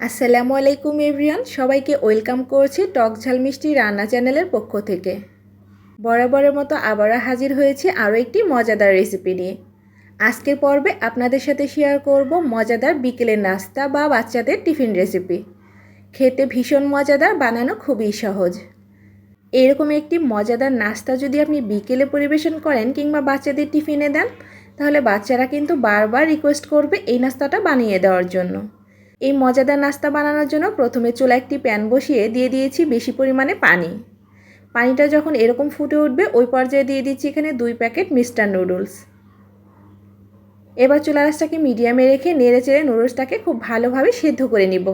আসসালামু আলাইকুম এভরিয়ান সবাইকে ওয়েলকাম করছি টক ঝাল মিষ্টি রান্না চ্যানেলের পক্ষ থেকে। বরাবরের মতো আবারও হাজির হয়েছে আরও একটি মজাদার রেসিপি নিয়ে। আজকের পর্বে আপনাদের সাথে শেয়ার করব মজাদার বিকেলের নাস্তা বা বাচ্চাদের টিফিন রেসিপি খেতে ভীষণ মজাদার, বানানো খুবই সহজ। এরকম একটি মজাদার নাস্তা যদি আপনি বিকেলে পরিবেশন করেন কিংবা বাচ্চাদের টিফিনে দেন, তাহলে বাচ্চারা কিন্তু বারবার রিকোয়েস্ট করবে এই নাস্তাটা বানিয়ে দেওয়ার জন্য। এই মজাদার নাস্তা বানানোর জন্য প্রথমে চুলা একটি প্যান বসিয়ে দিয়ে দিয়েছি বেশি পরিমাণে পানি। পানিটা যখন এরকম ফুটে উঠবে, ওই পর্যায়ে দিয়ে দিচ্ছি এখানে দুই প্যাকেট মিস্টার নুডলস। এবার চুলা রাসটাকে মিডিয়ামে রেখে নেড়ে চেড়ে নুডলসটাকে খুব ভালোভাবে সেদ্ধ করে নিব।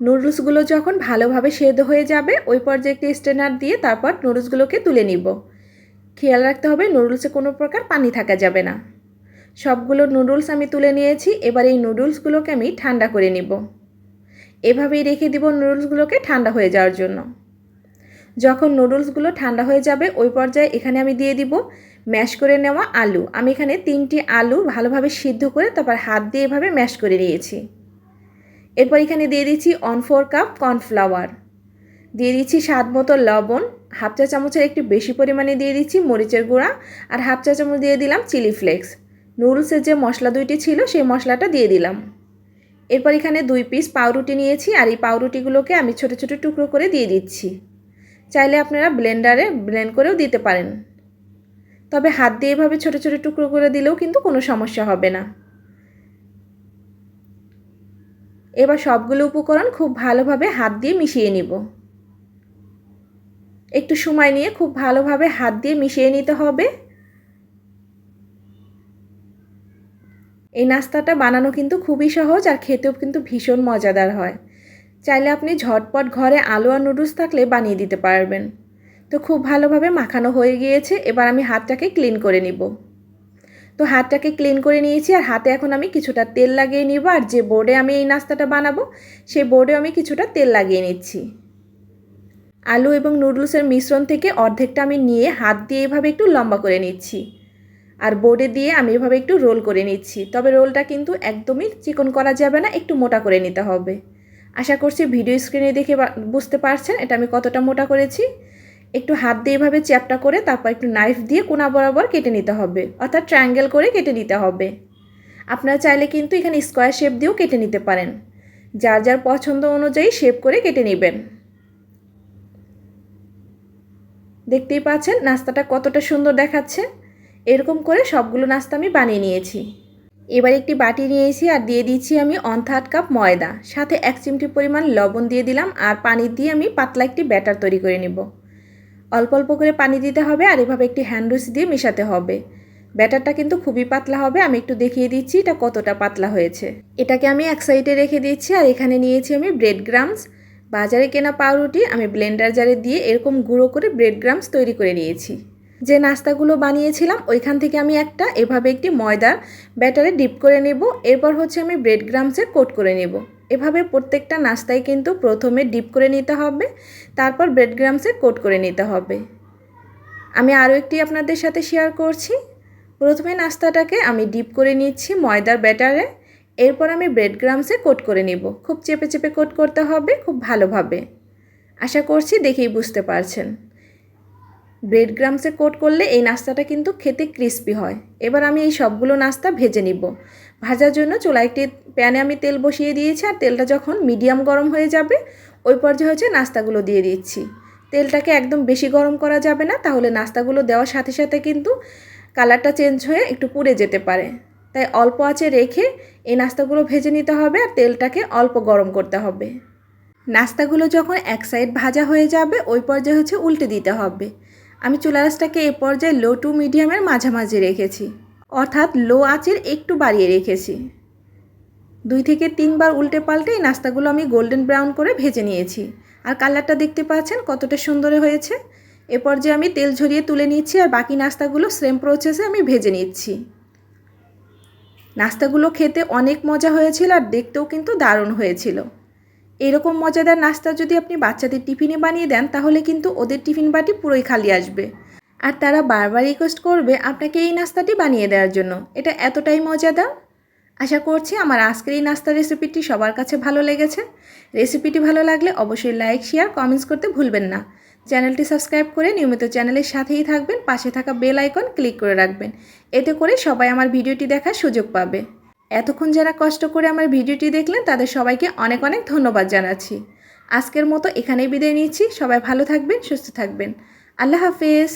নুডলসগুলো যখন ভালোভাবে সেদ্ধ হয়ে যাবে, ওই পর্যায়ে একটি স্ট্রেনার দিয়ে তারপর নুডলসগুলোকে তুলে নিব। খেয়াল রাখতে হবে নুডলসে কোনো প্রকার পানি থাকা যাবে না। সবগুলো নুডলস আমি তুলে নিয়েছি, এবার এই নুডলসগুলোকে আমি ঠান্ডা করে নিব। এভাবেই রেখে দিব নুডলসগুলোকে ঠান্ডা হয়ে যাওয়ার জন্য। যখন নুডলসগুলো ঠান্ডা হয়ে যাবে, ওই পর্যায়ে এখানে আমি দিয়ে দিব ম্যাশ করে নেওয়া আলু। আমি এখানে তিনটি আলু ভালোভাবে সিদ্ধ করে তারপর হাত দিয়ে এভাবে ম্যাশ করে নিয়েছি। এরপর এখানে দিয়ে দিচ্ছি অন ফোর কাপ কর্নফ্লাওয়ার দিয়ে দিচ্ছি স্বাদ মতো লবণ, হাফ চা চামচের একটু বেশি পরিমাণে দিয়ে দিচ্ছি মরিচের গুঁড়া, আর হাফ চা চামচ দিয়ে দিলাম চিলি ফ্লেক্স নুডলসের যে মশলা দুইটি ছিল, সেই মশলাটা দিয়ে দিলাম। এরপর এখানে দুই পিস পাউরুটি নিয়েছি, আর এই পাউরুটিগুলোকে আমি ছোটো ছোটো টুকরো করে দিয়ে দিচ্ছি। চাইলে আপনারা ব্লেন্ডারে ব্লেন্ড করেও দিতে পারেন। তবে হাত দিয়ে এভাবে ছোটো ছোটো টুকরো করে দিলেও কিন্তু কোনো সমস্যা হবে না। এবার সবগুলো উপকরণ খুব ভালোভাবে হাত দিয়ে মিশিয়ে নিব। একটু সময় নিয়ে খুব ভালোভাবে হাত দিয়ে মিশিয়ে নিতে হবে। এই নাস্তাটা বানানো কিন্তু খুবই সহজ আর খেতেও কিন্তু ভীষণ মজাদার হয়। চাইলে আপনি ঝটপট ঘরে আলু আর নুডলস থাকলে বানিয়ে দিতে পারবেন। তো খুব ভালোভাবে মাখানো হয়ে গিয়েছে, এবার আমি হাতটাকে ক্লিন করে নিব। তো হাতটাকে ক্লিন করে নিয়েছি আর হাতে এখন আমি কিছুটা তেল লাগিয়ে নিব আর যে বোর্ডে আমি এই নাস্তাটা বানাবো, সেই বোর্ডে আমি কিছুটা তেল লাগিয়ে নিচ্ছি। আলু এবং নুডলসের মিশ্রণ থেকে অর্ধেকটা আমি নিয়ে হাত দিয়ে এভাবে একটু লম্বা করে নিচ্ছি। আর বোর্ডে দিয়ে আমি এভাবে একটু রোল করে নিচ্ছি। তবে রোলটা কিন্তু একদমই চিকন করা যাবে না, একটু মোটা করে নিতে হবে। আশা করছি ভিডিও স্ক্রিনে দেখে বুঝতে পারছেন এটা আমি কতটা মোটা করেছি। একটু হাত দিয়ে এভাবে চ্যাপটা করে তারপর একটু নাইফ দিয়ে কোনা বরাবর কেটে নিতে হবে, অর্থাৎ ট্রায়াঙ্গেল করে কেটে নিতে হবে। আপনারা চাইলে কিন্তু এখানে স্কোয়ার শেপ দিয়েও কেটে নিতে পারেন। যার যার পছন্দ অনুযায়ী শেপ করে কেটে নেবেন। দেখতেই পাচ্ছেন, নাস্তাটা কতটা সুন্দর দেখাচ্ছে। এরকম করে সবগুলো নাস্তা আমি বানিয়ে নিয়েছি। এবার একটি বাটি নিয়েছি আর দিয়ে দিচ্ছি আমি অন থার্ড কাপ ময়দা। সাথে এক চিমটি পরিমাণ লবণ দিয়ে দিলাম আর পানি দিয়ে আমি পাতলা একটি ব্যাটার তৈরি করে নেব। অল্প অল্প করে পানি দিতে হবে আর এভাবে একটি হ্যান্ডউইচ দিয়ে মেশাতে হবে। ব্যাটারটা কিন্তু খুবই পাতলা হবে, আমি একটু দেখিয়ে দিচ্ছি এটা কতটা পাতলা হয়েছে। এটাকে আমি এক সাইডে রেখে দিচ্ছি আর এখানে নিয়েছি আমি ব্রেড গ্রামস বাজারে কেনা পাউরুটি আমি ব্লেন্ডার জারে দিয়ে এরকম গুঁড়ো করে ব্রেড গ্রামস তৈরি করে নিয়েছি। যে নাস্তাগুলো বানিয়েছিলাম, ওইখান থেকে আমি একটা, এভাবে একটি ময়দার ব্যাটারে ডিপ করে নেব। এরপর হচ্ছে আমি ব্রেড গ্রামসে কোট করে নেব। এভাবে প্রত্যেকটা নাস্তায় কিন্তু প্রথমে ডিপ করে নিতে হবে, তারপর ব্রেড গ্রামসে কোট করে নিতে হবে। আমি আরও একটি আপনাদের সাথে শেয়ার করছি। প্রথমে নাস্তাটাকে আমি ডিপ করে নিচ্ছি ময়দার ব্যাটারে, এরপর আমি ব্রেড গ্রামসে কোট করে নিব। খুব চেপে চেপে কোট করতে হবে, খুব ভালোভাবে। আশা করছি দেখেই বুঝতে পারছেন। ব্রেড গ্রামসে কোট করলে এই নাস্তাটা কিন্তু খেতে ক্রিস্পি হয়। এবার আমি এই সবগুলো নাস্তা ভেজে নিব। ভাজার জন্য চুলা একটি প্যানে আমি তেল বসিয়ে দিয়েছি আর তেলটা যখন মিডিয়াম গরম হয়ে যাবে, ওই পর্যায়ে হচ্ছে নাস্তাগুলো দিয়ে দিচ্ছি। তেলটাকে একদম বেশি গরম করা যাবে না, তাহলে নাস্তাগুলো দেওয়ার সাথে সাথে কিন্তু কালারটা চেঞ্জ হয়ে একটু পুড়ে যেতে পারে। তাই অল্প আঁচে রেখে এই নাস্তাগুলো ভেজে নিতে হবে আর তেলটাকে অল্প গরম করতে হবে। নাস্তাগুলো যখন এক সাইড ভাজা হয়ে যাবে, ওই পর্যায়ে হচ্ছে উল্টে দিতে হবে। আমি চুলা চুলারাসটাকে এ পর্যায়ে লো টু মিডিয়ামের মাঝামাঝি রেখেছি, অর্থাৎ লো আঁচের একটু বাড়িয়ে রেখেছি। দুই থেকে তিনবার উল্টে পাল্টে এই নাস্তাগুলো আমি গোল্ডেন ব্রাউন করে ভেজে নিয়েছি। আর কালারটা দেখতে পাচ্ছেন কতটা সুন্দর হয়েছে। এ পর্যায়ে আমি তেল ঝরিয়ে তুলে নিচ্ছি আর বাকি নাস্তাগুলো সেম প্রসেসে আমি ভেজে নিচ্ছি। নাস্তাগুলো খেতে অনেক মজা হয়েছিল আর দেখতেও কিন্তু দারুণ হয়েছিল। এরকম মজাদার নাস্তা যদি আপনি বাচ্চাদের টিফিনে বানিয়ে দেন, তাহলে কিন্তু ওদের টিফিন বাটি পুরোই খালি আসবে। আর তারা বারবার রিকোয়েস্ট করবে আপনাকে এই নাস্তাটি বানিয়ে দেওয়ার জন্য। এটা এতটাই মজাদার? আশা করছি আমার আজকের এই নাস্তার রেসিপিটি সবার কাছে ভালো লেগেছে। রেসিপিটি ভালো লাগলে অবশ্যই লাইক, শেয়ার, কমেন্টস করতে ভুলবেন না। চ্যানেলটি সাবস্ক্রাইব করে নিয়মিত চ্যানেলের সাথেই থাকবেন। পাশে থাকা বেল আইকন ক্লিক করে রাখবেন। এতে করে সবাই আমার ভিডিওটি দেখার সুযোগ পাবে। এতক্ষণ যারা কষ্ট করে আমার ভিডিওটি দেখলেন, তাদের সবাইকে অনেক অনেক ধন্যবাদ জানাচ্ছি। আজকের মতো এখানেই বিদায় নিয়েছি সবাই ভালো থাকবেন, সুস্থ থাকবেন। আল্লাহ হাফেজ।